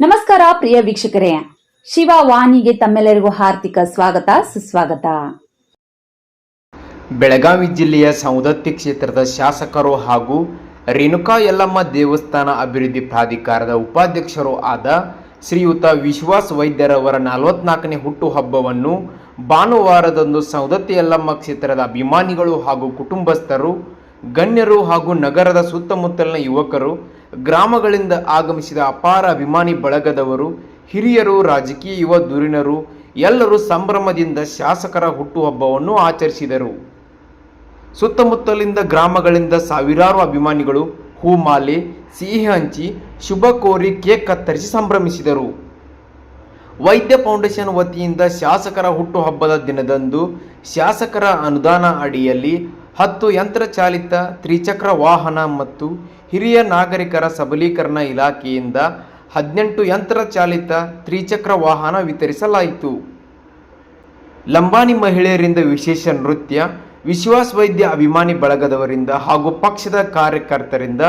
ನಮಸ್ಕಾರ ಪ್ರಿಯ ವೀಕ್ಷಕರೇ. ಶಿವ ವಾಹಿನಿಗೆ ತಮ್ಮೆಲ್ಲರಿಗೂ ಹಾರ್ದಿಕ ಸ್ವಾಗತ, ಸುಸ್ವಾಗತ. ಬೆಳಗಾವಿ ಜಿಲ್ಲೆಯ ಸೌದತ್ತಿ ಕ್ಷೇತ್ರದ ಶಾಸಕರು ಹಾಗೂ ರೇಣುಕಾ ಯಲ್ಲಮ್ಮ ದೇವಸ್ಥಾನ ಅಭಿವೃದ್ಧಿ ಪ್ರಾಧಿಕಾರದ ಉಪಾಧ್ಯಕ್ಷರು ಆದ ಶ್ರೀಯುತ ವಿಶ್ವಾಸ್ ವೈದ್ಯರವರ ನಲವತ್ನಾಲ್ಕನೇ ಹುಟ್ಟುಹಬ್ಬವನ್ನು ಭಾನುವಾರದಂದು ಸೌದತ್ತಿ ಯಲ್ಲಮ್ಮ ಕ್ಷೇತ್ರದ ಅಭಿಮಾನಿಗಳು ಹಾಗೂ ಕುಟುಂಬಸ್ಥರು, ಗಣ್ಯರು ಹಾಗೂ ನಗರದ ಸುತ್ತಮುತ್ತಲಿನ ಯುವಕರು ಗ್ರಾಮಗಳಿಂದ ಆಗಮಿಸಿದ ಅಪಾರ ಅಭಿಮಾನಿ ಬಳಗದವರು, ಹಿರಿಯರು, ರಾಜಕೀಯ ಯುವ ಧುರೀಣರು, ಎಲ್ಲರೂ ಸಂಭ್ರಮದಿಂದ ಶಾಸಕರ ಹುಟ್ಟುಹಬ್ಬವನ್ನು ಆಚರಿಸಿದರು. ಸುತ್ತಮುತ್ತಲಿಂದ ಗ್ರಾಮಗಳಿಂದ ಸಾವಿರಾರು ಅಭಿಮಾನಿಗಳು ಹೂಮಾಲೆ, ಸಿಹಿ ಹಂಚಿ, ಶುಭ ಕೋರಿ ಕೇಕ್ ಕತ್ತರಿಸಿ ಸಂಭ್ರಮಿಸಿದರು. ವೈದ್ಯ ಫೌಂಡೇಶನ್ ವತಿಯಿಂದ ಶಾಸಕರ ಹುಟ್ಟುಹಬ್ಬದ ದಿನದಂದು ಶಾಸಕರ ಅನುದಾನ ಅಡಿಯಲ್ಲಿ ಹತ್ತು ಯಂತ್ರಚಾಲಿತ ತ್ರಿಚಕ್ರ ವಾಹನ ಮತ್ತು ಹಿರಿಯ ನಾಗರಿಕರ ಸಬಲೀಕರಣ ಇಲಾಖೆಯಿಂದ ಹದಿನೆಂಟು ಯಂತ್ರಚಾಲಿತ ತ್ರಿಚಕ್ರ ವಾಹನ ವಿತರಿಸಲಾಯಿತು. ಲಂಬಾಣಿ ಮಹಿಳೆಯರಿಂದ ವಿಶೇಷ ನೃತ್ಯ, ವಿಶ್ವಾಸ್ ವೈದ್ಯ ಅಭಿಮಾನಿ ಬಳಗದವರಿಂದ ಹಾಗೂ ಪಕ್ಷದ ಕಾರ್ಯಕರ್ತರಿಂದ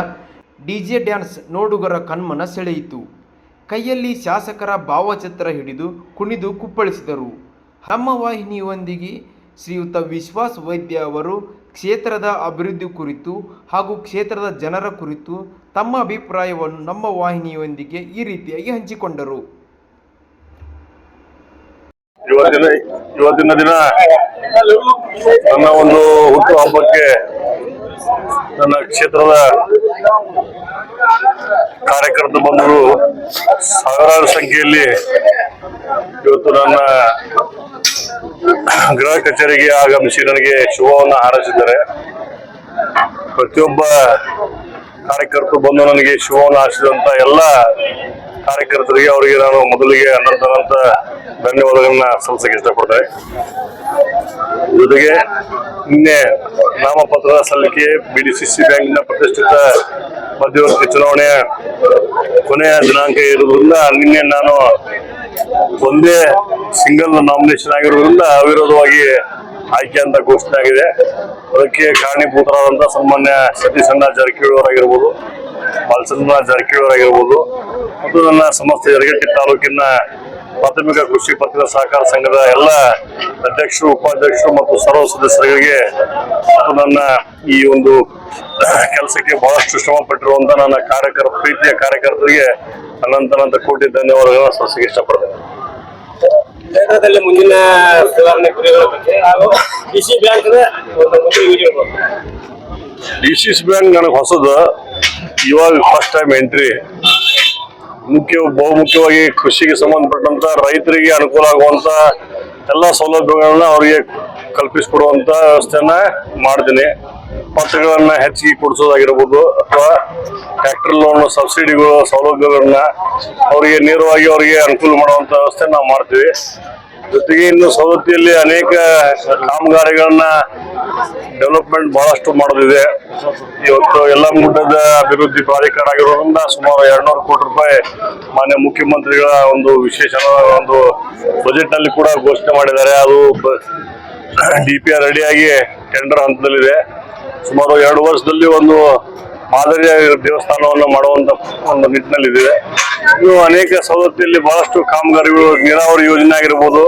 ಡಿಜೆ ಡ್ಯಾನ್ಸ್ ನೋಡುಗರ ಕಣ್ಮನ ಸೆಳೆಯಿತು. ಕೈಯಲ್ಲಿ ಶಾಸಕರ ಭಾವಚಿತ್ರ ಹಿಡಿದು ಕುಣಿದು ಕುಪ್ಪಳಿಸಿದರು. ನಮ್ಮ ವಾಹಿನಿಯೊಂದಿಗೆ ಶ್ರೀಯುತ ವಿಶ್ವಾಸ್ ವೈದ್ಯ ಅವರು ಕ್ಷೇತ್ರದ ಅಭಿವೃದ್ಧಿ ಕುರಿತು ಹಾಗೂ ಕ್ಷೇತ್ರದ ಜನರ ಕುರಿತು ತಮ್ಮ ಅಭಿಪ್ರಾಯವನ್ನು ನಮ್ಮ ವಾಹಿನಿಯೊಂದಿಗೆ ಈ ರೀತಿಯಾಗಿ ಹಂಚಿಕೊಂಡರು. ನನ್ನ ಒಂದು ಹುಟ್ಟು ಹಬ್ಬಕ್ಕೆ ನನ್ನ ಕ್ಷೇತ್ರದ ಕಾರ್ಯಕರ್ತ ಬಂದರು. ಸಾವಿರಾರು ಸಂಖ್ಯೆಯಲ್ಲಿ ಇವತ್ತು ನನ್ನ ಗೃಹ ಕಚೇರಿಗೆ ಆಗಮಿಸಿ ನನಗೆ ಶುಭವನ್ನ ಹಾರೈಸಿದ್ದಾರೆ. ಪ್ರತಿಯೊಬ್ಬ ಕಾರ್ಯಕರ್ತರು ಬಂದು ನನಗೆ ಶುಭವನ್ನು ಹಾರಿಸಿದಂತ ಎಲ್ಲ ಕಾರ್ಯಕರ್ತರಿಗೆ ಅವರಿಗೆ ನಾನು ಮೊದಲಿಗೆ ಅನಂತ ಅನಂತ ಧನ್ಯವಾದಗಳನ್ನ ಸಲ್ಲಿಸಕ್ಕೆ ಇಷ್ಟಪಡ್ತೇನೆ. ಜೊತೆಗೆ ನಿನ್ನೆ ನಾಮಪತ್ರ ಸಲ್ಲಿಕೆ ಬಿಡಿಸಿಸಿ ಬ್ಯಾಂಕ್ನ ಪ್ರತಿಷ್ಠಿತ ಮಧ್ಯವರ್ತಿ ಚುನಾವಣೆಯ ಕೊನೆಯ ದಿನಾಂಕ ಇರುವುದರಿಂದ ನಿನ್ನೆ ನಾನು ಒಂದೇ ಸಿಂಗಲ್ ನಾಮಿನೇಷನ್ ಆಗಿರೋದ್ರಿಂದ ಅವಿರೋಧವಾಗಿ ಆಯ್ಕೆ ಅಂತ ಘೋಷಣೆ ಆಗಿದೆ. ಅದಕ್ಕೆ ಕಾರಣೀಭೂತರಾದಂತಹ ಸನ್ಮಾನ್ಯ ಸತೀಶ್ ಅಣ್ಣ ಜಾರಕಿಹೊಳಿಯವರಾಗಿರ್ಬೋದು ಬಾಲಚಂದ್ರ ಜಾರಕಿಹೊಳಿಯವರಾಗಿರ್ಬೋದು ಮತ್ತು ನನ್ನ ಸಮಸ್ತ ಯರಗಟ್ಟಿ ತಾಲೂಕಿನ ಪ್ರಾಥಮಿಕ ಕೃಷಿ ಪತ್ರಿಕ ಸಹಕಾರ ಸಂಘದ ಎಲ್ಲ ಅಧ್ಯಕ್ಷರು, ಉಪಾಧ್ಯಕ್ಷರು ಮತ್ತು ಸರ್ವ ಸದಸ್ಯರಿಗೆ ಮತ್ತು ನನ್ನ ಈ ಒಂದು ಕೆಲಸಕ್ಕೆ ಬಹಳಷ್ಟು ಶ್ರಮ ಪಟ್ಟಿರುವಂತ ನನ್ನ ಕಾರ್ಯಕರ್ತ, ಪ್ರೀತಿಯ ಕಾರ್ಯಕರ್ತರಿಗೆ ಅನಂತ ಅನಂತ ಕೋಟಿ ಧನ್ಯವಾದಗಳನ್ನು ಸಲ್ಲಿಸಕ್ಕೆ ಇಷ್ಟಪಡ್ತೇನೆ. ಕ್ಷೇತ್ರದಲ್ಲಿ ಮುಂದಿನ ಸುಧಾರಣೆ ಗುರಿಗಳ ಬಗ್ಗೆ ಹಾಗೂ ಡಿಸಿ ಬ್ಯಾಂಕ್ ಒಂದು ಡಿ ಸಿ ಸಿ ಬ್ಯಾಂಕ್ ನನಗೆ ಹೊಸದು. ಇವಾಗ ಫಸ್ಟ್ ಟೈಮ್ ಎಂಟ್ರಿ ಮುಖ್ಯ ಬಹುಮುಖ್ಯವಾಗಿ ಕೃಷಿಗೆ ಸಂಬಂಧಪಟ್ಟಂತ, ರೈತರಿಗೆ ಅನುಕೂಲ ಆಗುವಂತ ಎಲ್ಲ ಸೌಲಭ್ಯಗಳನ್ನ ಅವರಿಗೆ ಕಲ್ಪಿಸಿಕೊಡುವಂತ ವ್ಯವಸ್ಥೆಯನ್ನ ಮಾಡ್ತೀನಿ ಪತ್ರಗಳನ್ನ ಹೆಚ್ಚಿಗೆ ಕೊಡಿಸೋದಾಗಿರ್ಬೋದು ಅಥವಾ ಟ್ರ್ಯಾಕ್ಟರ್ ಲೋನ್ ಸಬ್ಸಿಡಿಗಳು ಸೌಲಭ್ಯಗಳನ್ನ ಅವರಿಗೆ ನೇರವಾಗಿ ಅವರಿಗೆ ಅನುಕೂಲ ಮಾಡುವಂತ ವ್ಯವಸ್ಥೆ ನಾವು ಮಾಡ್ತೀವಿ. ಜೊತೆಗೆ ಇನ್ನು ಸವಲತ್ತಿಯಲ್ಲಿ ಅನೇಕ ಕಾಮಗಾರಿಗಳನ್ನ ಡೆವಲಪ್ಮೆಂಟ್ ಬಹಳಷ್ಟು ಮಾಡೋದಿದೆ ಇವತ್ತು ಯಲ್ಲಮ್ಮಗುಡ್ಡದ ಅಭಿವೃದ್ಧಿ ಪ್ರಾಧಿಕಾರ ಆಗಿರೋದ್ರಿಂದ ಸುಮಾರು ಎರಡ್ನೂರು ಕೋಟಿ ರೂಪಾಯಿ ಮಾನ್ಯ ಮುಖ್ಯಮಂತ್ರಿಗಳ ಒಂದು ವಿಶೇಷ ಒಂದು ಬಜೆಟ್ನಲ್ಲಿ ಕೂಡ ಘೋಷಣೆ ಮಾಡಿದ್ದಾರೆ. ಅದು ಡಿ ಪಿ ಆರ್ ರೆಡಿಯಾಗಿ ಟೆಂಡರ್ ಹಂತದಲ್ಲಿದೆ. ಸುಮಾರು ಎರಡು ವರ್ಷದಲ್ಲಿ ಒಂದು ಮಾದರಿಯ ದೇವಸ್ಥಾನವನ್ನು ಮಾಡುವಂತ ಒಂದು ನಿಟ್ಟಿನಲ್ಲಿದೆ ಇದು ಅನೇಕ ಸವಲತ್ತಿಯಲ್ಲಿ ಬಹಳಷ್ಟು ಕಾಮಗಾರಿಗಳು, ನೀರಾವರಿ ಯೋಜನೆ ಆಗಿರ್ಬೋದು,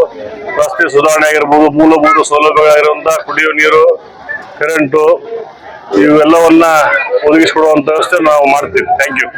ರಸ್ತೆ ಸುಧಾರಣೆ ಆಗಿರ್ಬೋದು, ಮೂಲಭೂತ ಸೌಲಭ್ಯಗಳಾಗಿರುವಂತಹ ಕುಡಿಯುವ ನೀರು, ಕರೆಂಟು, ಇವೆಲ್ಲವನ್ನ ಒದಗಿಸಿಕೊಡುವಂತ ವ್ಯವಸ್ಥೆ ನಾವು ಮಾಡ್ತೀವಿ. Thank you